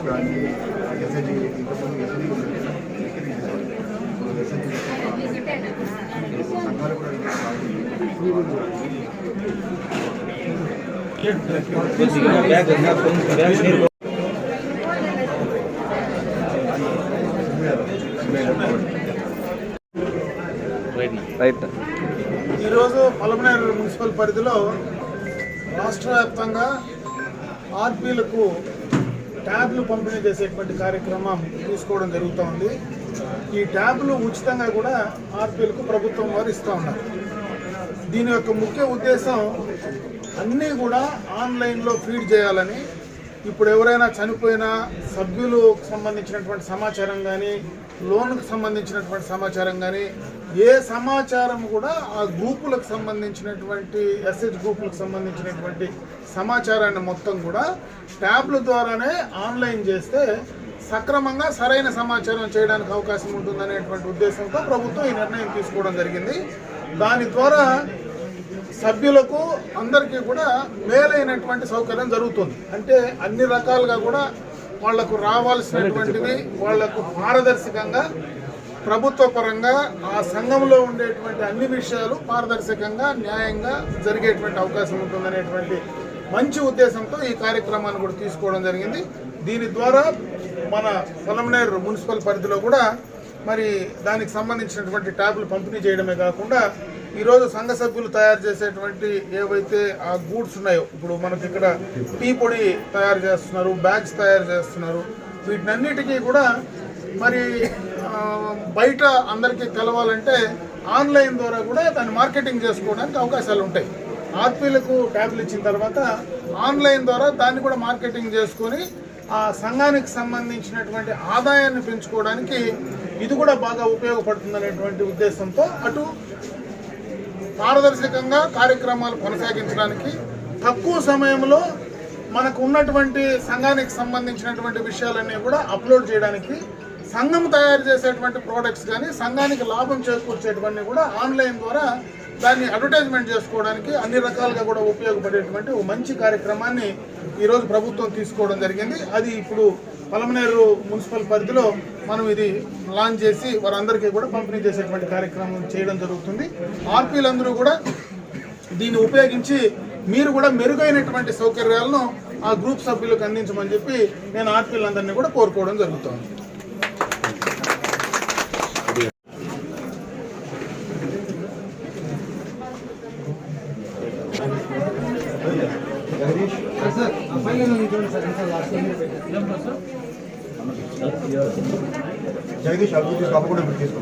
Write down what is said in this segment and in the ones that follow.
ఇంతకుముందు సంఘాలు కూడా రైట్. ఈరోజు పలమనేరు మున్సిపల్ పరిధిలో రాష్ట్ర వ్యాప్తంగా ఆర్పీలకు ట్యాబ్లు పంపిణీ చేసేటువంటి కార్యక్రమం తీసుకోవడం జరుగుతోంది ఈ ట్యాబ్లు ఉచితంగా కూడా ఆర్పీలకు ప్రభుత్వం వారు ఇస్తూ ఉన్నారు. దీని యొక్క ముఖ్య ఉద్దేశం అన్నీ కూడా ఆన్లైన్లో ఫీడ్ చేయాలని ఇప్పుడు ఎవరైనా చనిపోయిన సభ్యులకు సంబంధించినటువంటి సమాచారం కానీ లోన్కు సంబంధించినటువంటి సమాచారం కానీ ఏ సమాచారం కూడా ఆ గ్రూపులకు సంబంధించినటువంటి ఎస్హెచ్ గ్రూపులకు సంబంధించినటువంటి సమాచారాన్ని మొత్తం కూడా ట్యాబ్ల ద్వారానే ఆన్లైన్ చేస్తే సక్రమంగా సరైన సమాచారం చేయడానికి అవకాశం ఉంటుందనేటువంటి ఉద్దేశంతో ప్రభుత్వం ఈ నిర్ణయం తీసుకోవడం జరిగింది. దాని ద్వారా సభ్యులకు అందరికీ కూడా మేలైనటువంటి సౌకర్యం జరుగుతుంది. అంటే అన్ని రకాలుగా కూడా వాళ్ళకు రావాల్సినటువంటిది వాళ్ళకు పారదర్శకంగా ప్రభుత్వ పరంగా ఆ సంఘంలో ఉండేటువంటి అన్ని విషయాలు పారదర్శకంగా న్యాయంగా జరిగేటువంటి అవకాశం ఉంటుందనేటువంటి మంచి ఉద్దేశంతో ఈ కార్యక్రమాన్ని కూడా తీసుకోవడం జరిగింది. దీని ద్వారా మన పొలంనేరు మున్సిపల్ పరిధిలో కూడా మరి దానికి సంబంధించినటువంటి ట్యాబ్లు పంపిణీ చేయడమే కాకుండా ఈరోజు సంఘ సభ్యులు తయారు చేసేటువంటి ఏవైతే ఆ గూడ్స్ ఉన్నాయో ఇప్పుడు మనకి ఇక్కడ టీ పొడి తయారు చేస్తున్నారు బ్యాగ్స్ తయారు చేస్తున్నారు వీటినన్నిటికీ కూడా మరి బయట అందరికీ తెలవాలంటే ఆన్లైన్ ద్వారా కూడా దాన్ని మార్కెటింగ్ చేసుకోవడానికి అవకాశాలు ఉంటాయి. ఆర్పీలకు ట్యాబ్లు ఇచ్చిన తర్వాత ఆన్లైన్ ద్వారా దాన్ని కూడా మార్కెటింగ్ చేసుకొని ఆ సంఘానికి సంబంధించినటువంటి ఆదాయాన్ని పెంచుకోవడానికి ఇది కూడా బాగా ఉపయోగపడుతుందనేటువంటి ఉద్దేశంతో అటు పారదర్శకంగా కార్యక్రమాలు కొనసాగించడానికి తక్కువ సమయంలో మనకు ఉన్నటువంటి సంఘానికి సంబంధించినటువంటి విషయాలన్నీ కూడా అప్లోడ్ చేయడానికి సంఘం తయారు చేసేటువంటి ప్రోడక్ట్స్ కానీ సంఘానికి లాభం చేకూర్చేటువంటి కూడా ఆన్లైన్ ద్వారా దాన్ని అడ్వర్టైజ్మెంట్ చేసుకోవడానికి అన్ని రకాలుగా కూడా ఉపయోగపడేటువంటి ఒక మంచి కార్యక్రమాన్ని ఈరోజు ప్రభుత్వం తీసుకోవడం జరిగింది. అది ఇప్పుడు పలమనేరు మున్సిపల్ పరిధిలో మనం ఇది లాంచ్ చేసి వారందరికీ కూడా పంపిణీ చేసేటువంటి కార్యక్రమం చేయడం జరుగుతుంది. ఆర్పీలందరూ కూడా దీన్ని ఉపయోగించి మీరు కూడా మెరుగైనటువంటి సౌకర్యాలను ఆ గ్రూప్ సభ్యులకు అందించమని చెప్పి నేను ఆర్పీలందరినీ కూడా కోరుకోవడం జరుగుతుంది. జగదీష్ అభివృద్ధి సభ కూడా ఇప్పుడు తీసుకో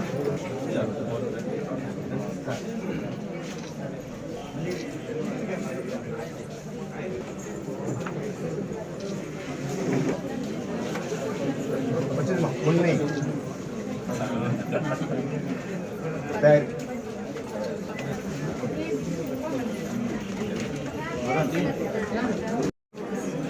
వచ్చింది మా ఉన్నాయి bag